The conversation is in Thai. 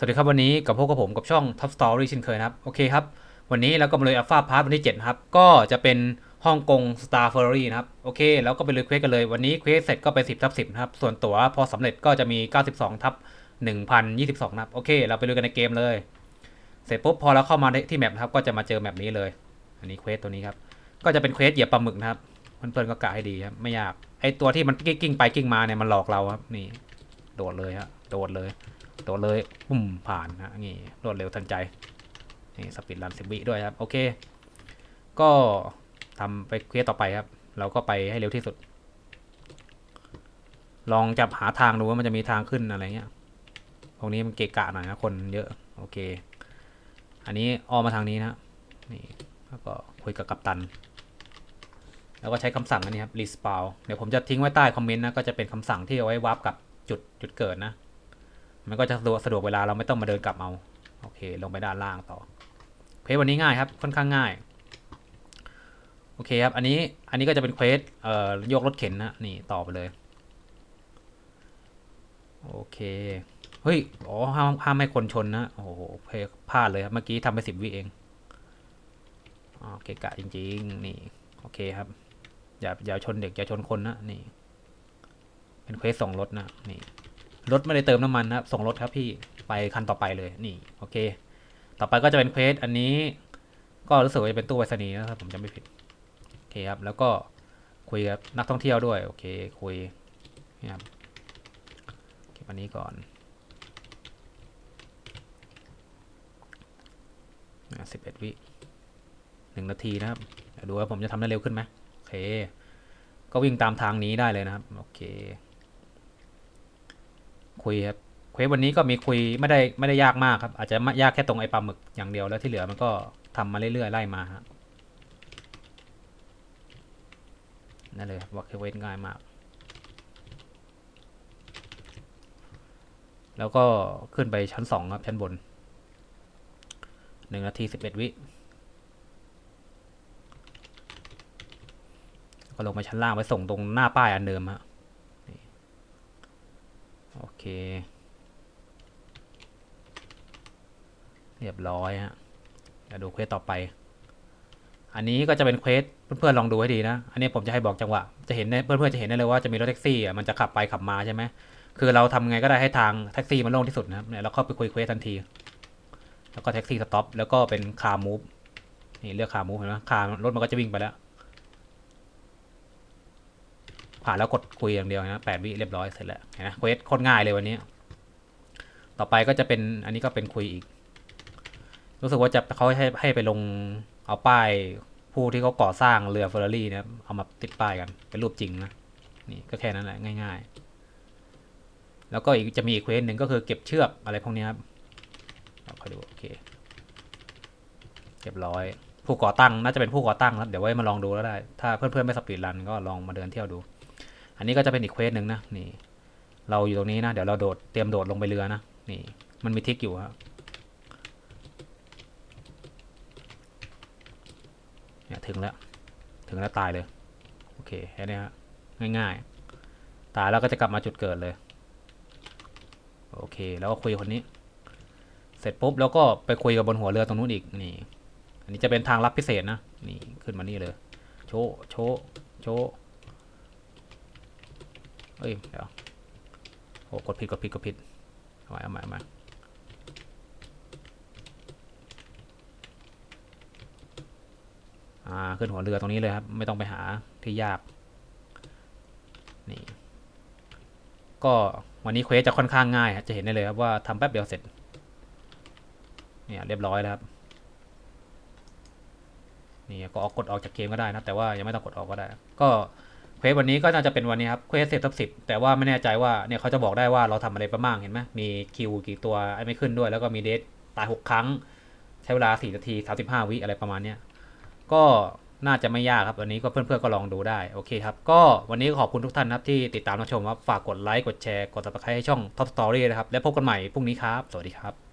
สวัสดีครับวันนี้กับพวกกับผมกับช่อง Top Story เช่นเคยนะครับ โอเคครับ วันนี้เราก็มาเลยอัลฟาพาร์ทวันที่7ครับ ก็จะเป็นฮ่องกง Star Ferrari นะครับ โอเค แล้วก็ไปเลยเควสกันเลย วันนี้เควสเสร็จก็เป็น10ทับ10 นะครับ ส่วนตั๋วพอสำเร็จก็จะมี 92ทับ1022 นะครับ โอเค เราไปเลยกันในเกมเลย เสร็จปุ๊บพอเราเข้ามาที่แมปนะครับ ก็จะมาเจอแมปนี้เลย อันนี้เควสตัวนี้ครับ ก็จะเป็นเควสเหยียบปลาหมึกนะครับเพื่อนๆก็กะให้ดีครับ ไม่ยาก ไอตัวที่มันกิ้งไปกิ้งมาเนี่ยมันหลอกเราครับ นี่ โดดเลยฮะ โดดเลย โดดเลยปุ่มผ่านนะนี่รวดเร็วทันใจนี่สปีดรันสิบวิด้วยครับ โอเค ก็ทำไปเควสต่อไปครับ เราก็ไปให้เร็วที่สุด ลองจับหาทางดูว่ามันจะมีทางขึ้นอะไรเงี้ยตรงนี้มันเกะกะหน่อยนะคนเยอะ โอเค อันนี้อ้อมมาทางนี้นะนี่แล้วก็คุยกับกัปตัน แล้วก็ใช้คำสั่งอันนี้ครับ respawn เดี๋ยวผมจะทิ้งไว้ใต้คอมเมนต์นะก็จะเป็นคำสั่งที่เอาไว้วาร์ปกับจุดจุดเกิดนะ มันก็จะสะดวกสะดวกเวลาเราไม่ต้องมาเดินกลับเอาโอเค ลงไปด้านล่างต่อเควสวันนี้ง่ายครับ ค่อนข้างง่าย โอเคครับ อันนี้ อันนี้ก็จะเป็นเควสเอ่อยกรถเข็นนะ นี่ต่อไปเลย โอเค เฮ้ย อ๋อ ห้ามห้ามให้คนชนนะ โอ้โห เพพลาดเลยครับ เมื่อกี้ทำไปสิบวิเองอ๋อเกะกะจริง ๆ นี่ โอเคครับ อย่าอย่าชนเด็ก อย่าชนคนนะ นี่ เป็นเควสส่งรถนะ นี่ รถไม่ได้เติมน้ำมันนะครับ ส่งรถครับพี่ไปคันต่อไปเลยนี่โอเค ต่อไปก็จะเป็นเควสอันนี้ ก็รู้สึกว่าจะเป็นตู้ไปรษณีย์นะครับผมจำไม่ผิดโอเคครับ แล้วก็คุยกับนักท่องเที่ยวด้วยโอเคคุยนี่ครับเก็บอันนี้ก่อนสิบเอ็ดวิหนึ่งนาทีนะครับดูว่าผมจะทำได้เร็วขึ้นไหมโอเค ก็วิ่งตามทางนี้ได้เลยนะครับ โอเค คุยครับเควสวันนี้ก็มีคุยไม่ได้ไม่ได้ยากมากครับ อาจจะยากแค่ตรงไอ้ปลาหมึกอย่างเดียวแล้วที่เหลือมันก็ทำมาเรื่อยๆไล่มาฮะนั่นเลยว่าเควสง่ายมาก แล้วก็ขึ้นไปชั้นสองครับชั้นบนหนึ่งนาทีสิบเอ็ดวิก็ลงไปชั้นล่างไปส่งตรงหน้าป้ายอันเดิมฮะ เค เรียบร้อยฮะเดี๋ยวดูเควสต่อไป อันนี้ก็จะเป็นเควสเพื่อนๆลองดูให้ดีนะ อันนี้ผมจะให้บอกจังหวะ จะเห็นได้เพื่อนๆจะเห็นได้เลยว่าจะมีรถแท็กซี่อะมันจะขับไปขับมาใช่ไหมคือเราทำไงก็ได้ให้ทางแท็กซี่มันโล่งที่สุดนะครับเนี่ยเราเข้าไปคุยเควสทันที แล้วก็แท็กซี่สต็อปแล้วก็เป็นคาร์มูฟนี่เลือกคาร์มูฟเห็นไหมคาร์รถมันก็จะวิ่งไปแล้ว ผ่านแล้วกดคุยอย่างเดียวนะแปดวิเรียบร้อยเสร็จแล้วเห็นไหมเควสโคตรง่ายเลยวันนี้ ต่อไปก็จะเป็นอันนี้ก็เป็นคุยอีก รู้สึกว่าจะเขาให้ให้ไปลงเอาป้ายผู้ที่เขาก่อสร้างเรือเฟอร์รารี่นะเอามาติดป้ายกันเป็นรูปจริงนะนี่ก็แค่นั้นแหละง่าย ๆ แล้วก็อีกจะมีอีกเควสหนึ่งก็คือเก็บเชือกอะไรพวกนี้ครับเราคอยดูโอเคเรียบร้อย ผู้ก่อตั้งน่าจะเป็นผู้ก่อตั้งครับเดี๋ยวไว้มาลองดูแล้วได้ ถ้าเพื่อนๆไม่สปีดรันก็ลองมาเดินเที่ยวดู อันนี้ก็จะเป็นอีกเควสหนึ่งนะนี่ เราอยู่ตรงนี้นะ เดี๋ยวเราโดดเตรียมโดดลงไปเรือนะนี่มันมีทิกอยู่ครับเนี่ยถึงแล้ว ถึงแล้วตายเลย โอเคแค่นี้ฮะง่ายๆ ตายแล้วก็จะกลับมาจุดเกิดเลย โอเค แล้วก็คุยคนนี้ เสร็จปุ๊บแล้วก็ไปคุยกับบนหัวเรือตรงนู้นอีกนี่ อันนี้จะเป็นทางลับพิเศษนะนี่ขึ้นมานี่เลย โชว์โชว์โชว์ เอ้ย เดี๋ยวโอ้กดผิดกดผิดกดผิด เอาใหม่เอาใหม่เอาใหม่อ่า ขึ้นหัวเรือตรงนี้เลยครับ ไม่ต้องไปหาที่ยาก นี่ ก็วันนี้เควสจะค่อนข้างง่ายครับจะเห็นได้เลยครับว่าทำแป๊บเดียวเสร็จ เนี่ยเรียบร้อยแล้วครับ นี่ก็ออกกดออกจากเกมก็ได้นะ แต่ว่ายังไม่ต้องกดออกก็ได้ ก็ เควสวันนี้ก็น่าจะเป็นวันนี้ครับเควสเสร็จทับสิบแต่ว่าไม่แน่ใจว่าเนี่ยเขาจะบอกได้ว่าเราทำอะไรไปบ้างเห็นไหมมีคิวกี่ตัวไอ้ไม่ขึ้นด้วย แล้วก็มีเดทตายหกครั้ง ใช้เวลาสี่นาทีสามสิบห้าวิอะไรประมาณเนี้ยก็น่าจะไม่ยากครับวันนี้ก็เพื่อนๆก็ลองดูได้โอเคครับ ก็วันนี้ขอบคุณทุกท่านครับที่ติดตามรับชมครับฝากกดไลค์กดแชร์กดติดตามให้ช่อง Top Story นะครับ และพบกันใหม่พรุ่งนี้ครับ สวัสดีครับ